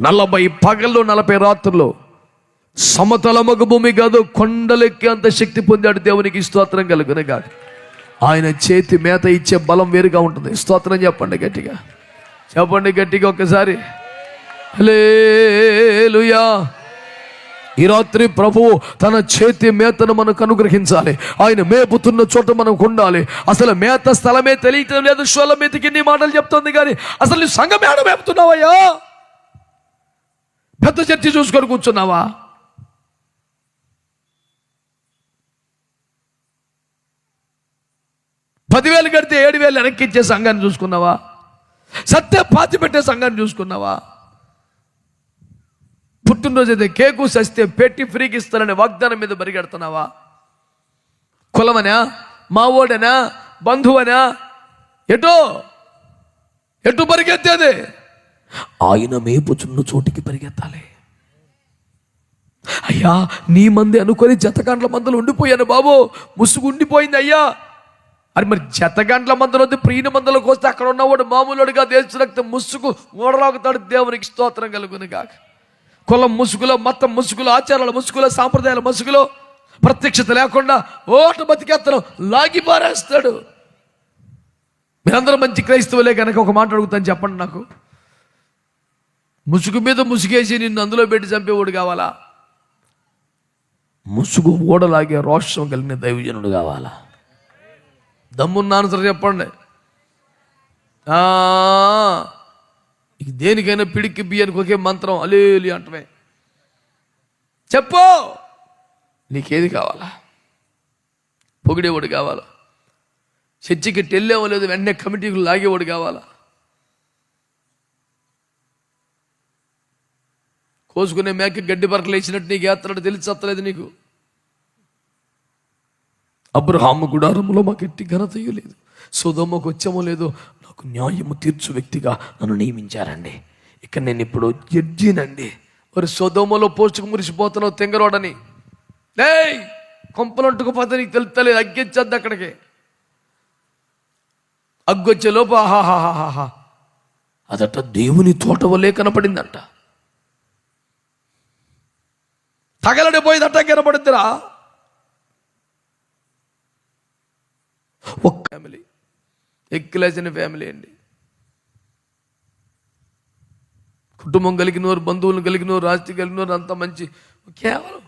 నలభై పగళ్ళు నలభై రాత్రులు సమతలమగు భూమి కాదు కొండలెక్కి అంత శక్తి పొందాడు దేవునికి. స్తోత్రం కలుగునే కాదు ఆయన చేతి మేత ఇచ్చే బలం వేరుగా ఉంటుంది. స్తోత్రం చెప్పండి గట్టిగా. చెప్పండి గట్టిగా ఒకసారి. లేలుయా ఈ రాత్రి ప్రభువు తన చేతి మేతను మనకు అనుగ్రహించాలి. ఆయన మేపుతున్న చోట మనం ఉండాలి. అసలు మేత స్థలమే తెలియటం లేదు. షోల మీదకి నీ మాటలు చెప్తుంది కానీ అసలు నీ మేపుతున్నావయ్యా? పెద్ద చర్చి చూసుకొని కూర్చున్నావా? పదివేలు కడితే ఏడు వేలు వెనక్కి ఇచ్చే సంఘాన్ని చూసుకున్నావా? సత్య పాతి పెట్టే సంఘాన్ని చూసుకున్నావా? పుట్టినరోజు అయితే కేకు సస్తే పెట్టి ఫ్రీకి ఇస్తానని వాగ్దానం మీద పరిగెడుతున్నావా కులమనా? మావోడనా? బంధువనా? ఎటో? ఎటు పరిగెత్తేది ఆయన మేపుచున్న చోటికి పరిగెత్తాలి. అయ్యా నీ మంది అనుకొని జతగంటల మందలు ఉండిపోయాను బాబు. ముసుగు ఉండిపోయింది అయ్యా. అది మరి జతగంటల మందలు వద్దు ప్రియుని మందలకు వస్తే అక్కడ ఉన్నవాడు మామూలుడిగా దేశ రక్తం ముసుగు ఓడరాగుతాడు దేవునికి స్తోత్రం కలుగును కాక కులం ముసుగులో మతం ముసుగులో ఆచారాల ముసుగులో సాంప్రదాయాల ముసుగులో ప్రత్యక్షత లేకుండా ఓట బతికేస్తాను లాగి పారేస్తాడు. మీరందరూ మంచి క్రైస్తవులే కనుక ఒక మాట అడుగుతాను చెప్పండి నాకు. ముసుగు మీద ముసుగేసి నిన్ను అందులో పెట్టి చంపేవాడు కావాలా? ముసుగు ఓడలాగే రోషం కలిగిన దైవజనుడు కావాలా? దమ్మున్న ఆన్సర్ చెప్పండి. ఇక దేనికైనా పిడికి బియ్యానికి ఒకే మంత్రం అలేలి అంటమే. చెప్పు! నీకేది కావాలా? పొగిడేవాడు కావాలా? చర్చికి వెళ్ళేవో లేదు వెంటనే కమిటీకి లాగేవాడు కావాలా? కోసుకునే మేక గడ్డి పరకలు వేసినట్టు నీకు ఏత్తనాడు తెలిసత్తలేదు నీకు? అబ్రహాము గుడారములో మాకు ఎట్టి ఘనత లేదు. సుధమ్మకు వచ్చామో లేదో నాకు న్యాయము తీర్చు వ్యక్తిగా నన్ను నియమించారండి. ఇక్కడ నేను ఇప్పుడు జడ్జినండి మరి సుధమ్మలో పోస్టుకు మురిసిపోతున్నావు తెంగరోడని. ఏయ్! కొంపలంటుకు పోతే నీకు తెలుస్తలేదు అగ్గెచ్చద్దు అక్కడికి. అగ్గొచ్చే లోపు ఆహాహాహాహా. అదట దేవుని తోట వల్లే కనపడిందంట. తగలడిపోయేదట కనబడుద్దిరా. ఒక ఫ్యామిలీ ఎక్కిలేసిన ఫ్యామిలీ అండి. కుటుంబం కలిగినవారు బంధువులను కలిగినవారు ఆస్తి కలిగినవారు అంత మంచి కేవలం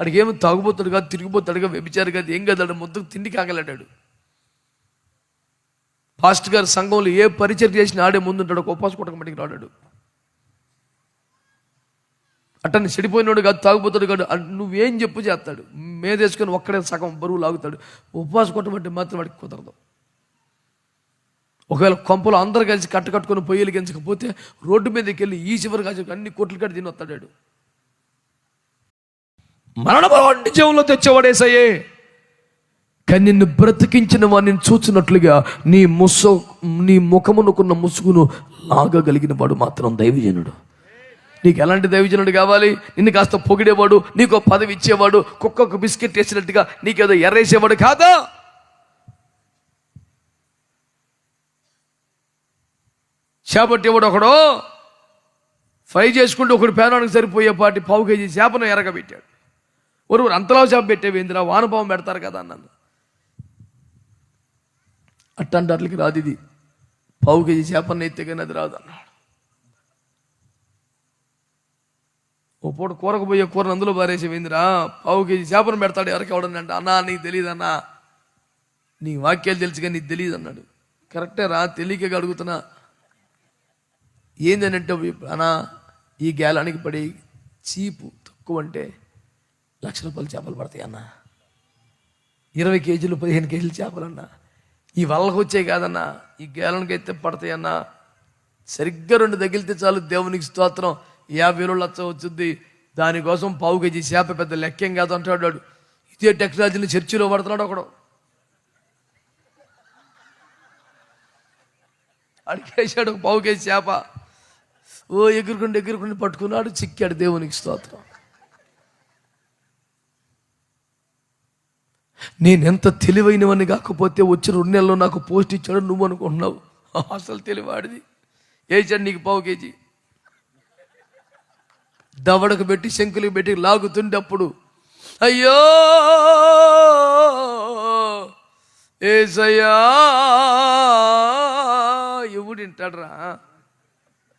అడిగి ఏమో తాగుపోతాడు కాదు తిరిగిపోతాడుగా వ్యభిచారు కాదు ఏం కాదు ముద్దకు తిండి కాగలడాడు. పాస్ట్ గారు సంఘంలో ఏ పరిచయం చేసినా ఆడే ముందుంటాడు ఒక ఉపాస కొట్టకమటికి రాడాడు. అట్టని చెడిపోయినాడు కాదు తాగుపోతాడు కాదు. నువ్వేం చెప్పు చేస్తాడు. మేదేసుకొని ఒక్కడే సగం బరువు లాగుతాడు. ఉపవాస కొట్టమంటే మాత్రం వాడికి కుదరదు. ఒకవేళ కొంపలు అందరు కలిసి కట్ట కట్టుకొని పొయ్యిలు గెంచకపోతే రోడ్డు మీదకి వెళ్ళి ఈ చివరి కాచి అన్ని కోట్లు కట్టి తిని వస్తాడాడు మరణ బలం జీవంలో తెచ్చేవాడేసయ్యే కానీ నిన్ను బ్రతికించిన వాడిని చూచినట్లుగా నీ ముస నీ ముఖమునుకున్న ముసుగును లాగగలిగిన వాడు మాత్రం దైవజనుడు. నీకు ఎలాంటి దైవజనుడు కావాలి? నిన్ను కాస్త పొగిడేవాడు నీకు పదవి ఇచ్చేవాడు కుక్కకు బిస్కెట్ వేసినట్టుగా నీకేదో ఎర్రేసేవాడు కాదా? చేపట్టేవాడు ఒకడు ఫ్రై చేసుకుంటూ ఒకడు పేనానికి సరిపోయే పాటి పావు కేజీ చేపను ఎరగబెట్టాడు. ఒరువురు అంతలా చేప పెట్టేవేందిరా వానపావం పెడతారు కదా అన్నాను అట్టంటి అట్లకి రాదు ఇది. పావు కేజీ చేపన్న ఎత్తే కానీ అది రాదు అన్నాడు. పూట కూరకు పోయే కూరను అందులో పారేసేవేందిరా పావు కేజీ చేపను పెడతాడు ఎవరికి ఎవడని అన్నా నీకు తెలియదు అన్నా. నీ వాక్యాలు తెలుసు కానీ నీకు తెలియదు అన్నాడు. కరెక్టే రా తెలియక అడుగుతున్నా. ఏందనంటే అన్నా ఈ గేలానికి పడి చీపు తక్కువ అంటే లక్ష రూపాయలు చేపలు పడతాయి అన్న. ఇరవై కేజీలు పదిహేను కేజీలు చేపలన్నా ఈ వలలకు వచ్చాయి కాదన్నా ఈ గేలనికి అయితే పడతాయి అన్నా. సరిగ్గా రెండు తగిలితే చాలు దేవునికి స్తోత్రం. యాభై వేలు లచ్చ వచ్చింది దానికోసం పావు కేజీ చేప పెద్ద లెక్కేం కాదు అంటాడు వాడు. ఇదే టెక్నాలజీని చర్చిలో పడుతున్నాడు ఒకడు. అడిగేశాడు ఒక పావు కేజీ చేప. ఓ ఎగురుకుండి ఎగురుకుండి పట్టుకున్నాడు. చిక్కాడు దేవునికి స్తోత్రం. నేనెంత తెలివైనవని కాకపోతే వచ్చి రెండు నెలల్లో నాకు పోస్ట్ ఇచ్చాడు నువ్వు అనుకుంటున్నావు. అసలు తెలివాడిది. వేసాడు నీకు పావు కేజీ? దవడకు పెట్టి శంకులకు పెట్టి లాగుతుండప్పుడు అయ్యో! ఏసయ్యా! ఎవడు వింటాడరా?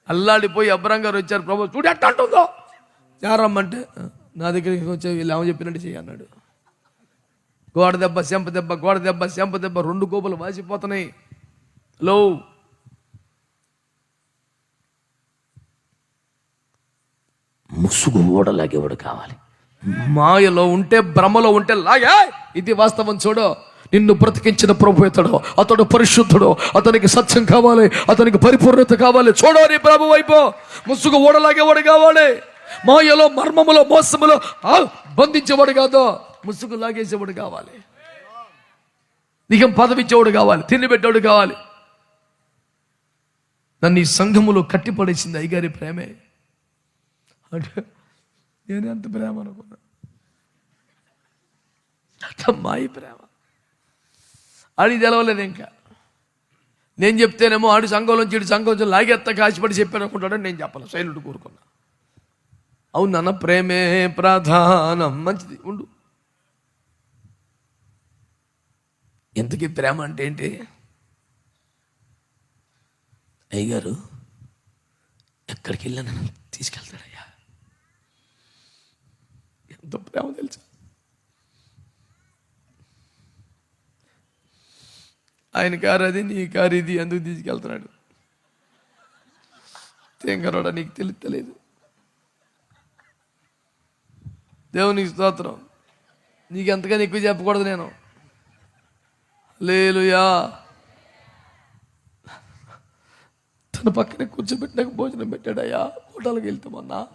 అల్లాడిపోయి అబ్రంగారు వచ్చారు ప్రభు చూడు ఎట్ట అంటుందో? చారమ్మంటే నా దగ్గరికి వచ్చే వీళ్ళు ఏమో చెప్పినట్టు చెయ్యి అన్నాడు. గోడ దెబ్బ సెంప దెబ్బ గోడ దెబ్బ సెంప దెబ్బ రెండు గోపులు వాసిపోతున్నాయి. లో ముసుగు ఓడలాగేవాడు కావాలి. మాయలో ఉంటే భ్రమలో ఉంటే లాగా. ఇది వాస్తవం చూడు. నిన్ను బ్రతికించిన ప్రభు ఇతడు. అతడు పరిశుద్ధుడు. అతనికి సత్యం కావాలి. అతనికి పరిపూర్ణత కావాలి. చూడు ప్రభు వైపు. ముసుగు ఓడలాగేవాడు కావాలి. మాయలో మర్మములో మోసములో బంధించేవాడు కాదు. ముసుగు లాగేసేవాడు కావాలి. నీకేం పదవిచ్చేవాడు కావాలి. తిండి పెట్టేవాడు కావాలి. నన్ను ఈ సంఘములో కట్టిపడేసింది అయ్యగారి ప్రేమే. అంటే నేను ఎంత ప్రేమ అనుకున్నా. అమ్మాయి ప్రేమ. ఆడికి తెలవలేదు ఇంకా. నేను చెప్తేనేమో ఆడి సంఘంలోంచి ఇటు సంఘం లాగెత్త కాసిపడి చెప్పాను అనుకుంటాడని నేను చెప్పను సైలెంట్ కోరుకున్నా. అవును నాన్న ప్రేమే ప్రధానం. మంచిది ఉండు. ఎంతకీ ప్రేమ అంటే ఏంటి? అయ్యగారు ఎక్కడికి వెళ్ళాను తీసుకెళ్తాడయ్యా. ఎంత ప్రేమ తెలుసు ఆయన కారు అది నీ కారు ఇది ఎందుకు తీసుకెళ్తున్నాడు? తెంగరోడా నీకు తెలియలేదు దేవునికి స్తోత్రం. నీకు ఎంతగానో ఎక్కువ చెప్పకూడదు నేను. లేలుయా తన పక్కనే కూర్చోబెట్టినాక భోజనం పెట్టాడయ్యా. హోటల్కి వెళ్తామన్నా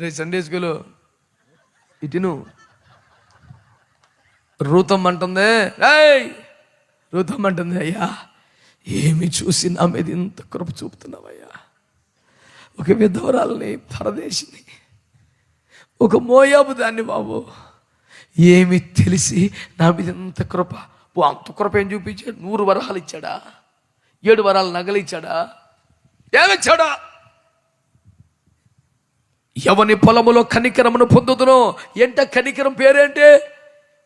రే సండే స్కూల్ ఇటును రూతం అంటుంది. రేయ్ రూతం అంటుంది అయ్యా. ఏమి చూసి నా మీద ఇంత కృప చూపుతున్నావయ్యా? ఒక విధవరాలని పరదేశిని ఒక మోయాబు దాన్ని బాబు. ఏమి తెలిసి నా మీద ఇంత కృప? ఓ అంత కృప ఏం చూపించాడు? నూరు వరహాలు ఇచ్చాడా? ఏడు వరాలు నగలు ఇచ్చాడా ఏమిచ్చాడా? ఎవని పొలములో కనికరమును పొందుతునో ఎంట కనికరం పేరేంటి?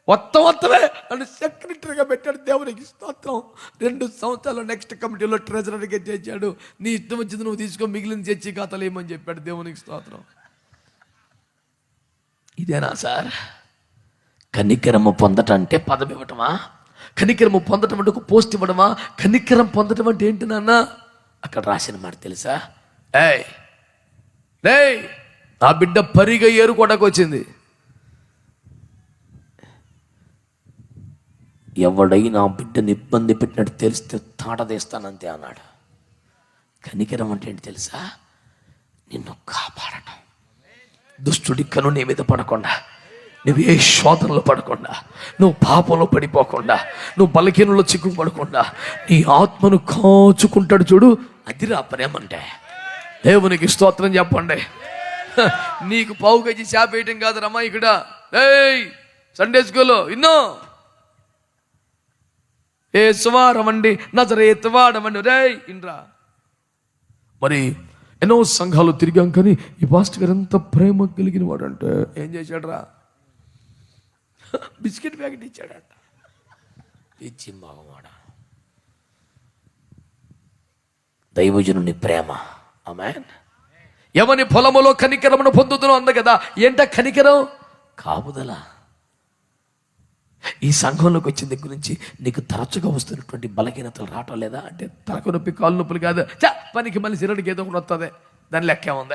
మొత్తం మొత్తమే అని సెక్రటరీగా పెట్టాడు. దేవునికి స్తోత్రం. రెండు సంవత్సరాలు నెక్స్ట్ కమిటీలో ట్రెజరర్గా చేశాడు. నీ ఇష్టం వచ్చింది నువ్వు తీసుకో మిగిలిన చర్చి ఖాతాలు ఏమని చెప్పాడు దేవునికి స్తోత్రం. ఇదేనా సార్? కనికరము పొందటం అంటే పదం ఇవ్వటమా? కనికరము పొందటం అంటే ఒక పోస్ట్ ఇవ్వడమా? కనికరం పొందటం అంటే ఏంటి నాన్న? అక్కడ రాసిన మాట తెలుసా? ఏయ్ రేయ్ ఆ బిడ్డ పరిగ ఏరుకోవడానికి వచ్చింది ఎవడైనా బిడ్డని ఇబ్బంది పెట్టినట్టు తెలిస్తే తాటదేస్తానంతే అన్నాడు. కనికరం అంటే ఏంటి తెలుసా? నిన్ను కాపాడటం. దుష్టుడి కను నీ మీద పడకుండా నువ్వు ఏ శోధనలో పడకుండా నువ్వు పాపంలో పడిపోకుండా నువ్వు బలకీనంలో చిక్కుపడకుండా నీ ఆత్మను కాచుకుంటాడు చూడు అదిరా ప్రేమ దేవునికి స్తోత్రం చెప్పండి. నీకు పావు కేజీ చేప వేయటం కాదు రమ్మా ఇక్కడ. ఏయ్ సండే స్కూల్ ఇన్నో ఏ సువారమండి నజరేతవాడమండి రేయ్ ఇండ్రా. మరి ఎన్నో సంఘాలు తిరిగాం కానీ ఈ పాస్ట్ గారు ఎంత ప్రేమ కలిగిన వాడు అంటే ఏం చేశాడరా? Biscuit packet ఇచ్చాడంట. ఇచ్చి మగవాడ. దైవజనుని ప్రేమ. ఆమెన్. ఎవని పొలములో కనికరమును పొందుతున్నా అంద కదా ఏంట కనికరం? కాపుదల. ఈ సంఘంలోకి వచ్చిన దగ్గర నుంచి నీకు తరచుగా వస్తున్నటువంటి బలహీనతలు రావటం లేదా? అంటే తలకు నొప్పి కాలు నొప్పులు కాదు. చా పనికి మళ్ళీ సిరడికి ఏదో ఒకటి వస్తుంది. దాని లెక్క ఉంది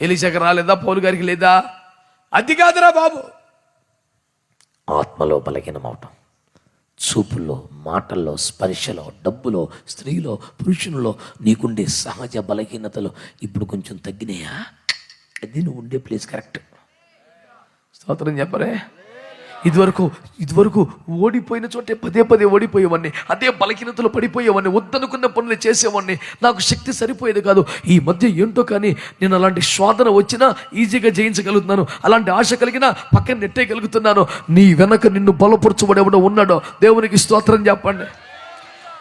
ఎలిశక రాలేదా? పౌలు గారికి లేదా? అది కాదురా బాబు. ఆత్మలో బలహీనం అవటం చూపుల్లో మాటల్లో స్పర్శలో డబ్బులో స్త్రీలో పురుషునిలో నీకుండే సహజ బలహీనతలు ఇప్పుడు కొంచెం తగ్గినాయా? అది నువ్వు ఉండే ప్లేస్ కరెక్ట్ స్తోత్రం చెప్పరే. ఇదివరకు ఇదివరకు ఓడిపోయిన చోటే పదే పదే ఓడిపోయేవాడిని అదే బలహీనతలు పడిపోయేవాడిని వద్దనుకున్న పనులు చేసేవాడిని. నాకు శక్తి సరిపోయేది కాదు. ఈ మధ్య ఏంటో కానీ నేను అలాంటి శోధన వచ్చినా ఈజీగా జయించగలుగుతున్నాను. అలాంటి ఆశ కలిగినా పక్కన నెట్టేయగలుగుతున్నాను. నీ వెనక నిన్ను బలపరచుబడేవాడు ఉన్నాడో దేవునికి స్తోత్రం చెప్పండి.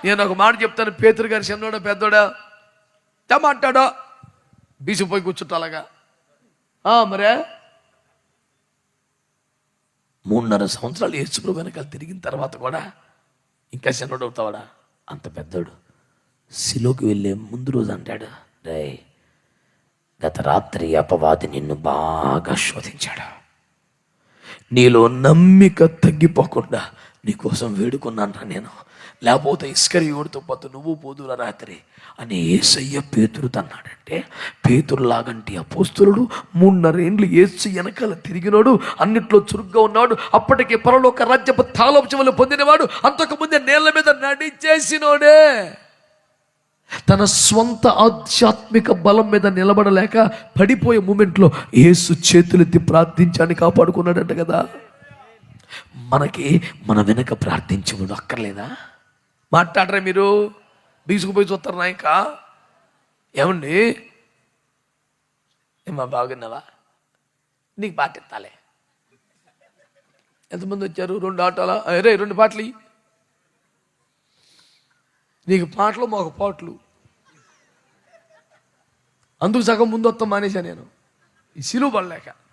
నేను ఒక మాట చెప్తాను. పేతురు గారి చిన్నోడా పెద్దోడా? ఏమంటాడో బీసిపోయి కూర్చుంటా అలాగా మరే? మూడున్నర సంవత్సరాలు యేసుప్రభు వెనకాల తిరిగిన తర్వాత కూడా ఇంకా చిన్నోడు అవుతావాడా? అంత పెద్దోడు. సిలోకి వెళ్ళే ముందు రోజు అంటాడు రే గత రాత్రి అపవాది నిన్ను బాగా శోధించాడు. నీలో నమ్మిక తగ్గిపోకుండా నీకోసం వేడుకున్నాను నేను. లేకపోతే ఇస్కరి ఓడితో పోతు నువ్వు పోదురా రాత్రి అని ఏసయ్య పేతురు తన్నాడంటే పేతురు లాగంటి అపోస్తులుడు మూడున్నరేండ్లు ఏసు వెనకాల తిరిగినాడు అన్నిట్లో చురుగ్గా ఉన్నాడు అప్పటికే పరలోక రాజ్యపు తాలోపచములు పొందినవాడు అంతకుముందే నేల మీద నడిచేసినోడే. తన స్వంత ఆధ్యాత్మిక బలం మీద నిలబడలేక పడిపోయే మూమెంట్లో ఏసు చేతులెత్తి ప్రార్థించాన్ని కాపాడుకున్నాడంట కదా. మనకి మన వెనక ప్రార్థించముడు అక్కర్లేదా? మాట్లాడరా మీరు? బీసుకుపోయి చూస్తారు నాయక? ఏమండి? ఏమా బాగున్నావా? నీకు పాటిస్తాలే ఎంతమంది వచ్చారు? రెండు ఆటోలా? అరే రెండు పాటలు నీకు పాటలు మాకు పాటలు. అందుకు సగం ముందు వస్తాం మానేశా నేను. ఈ సిలువ పడలేక.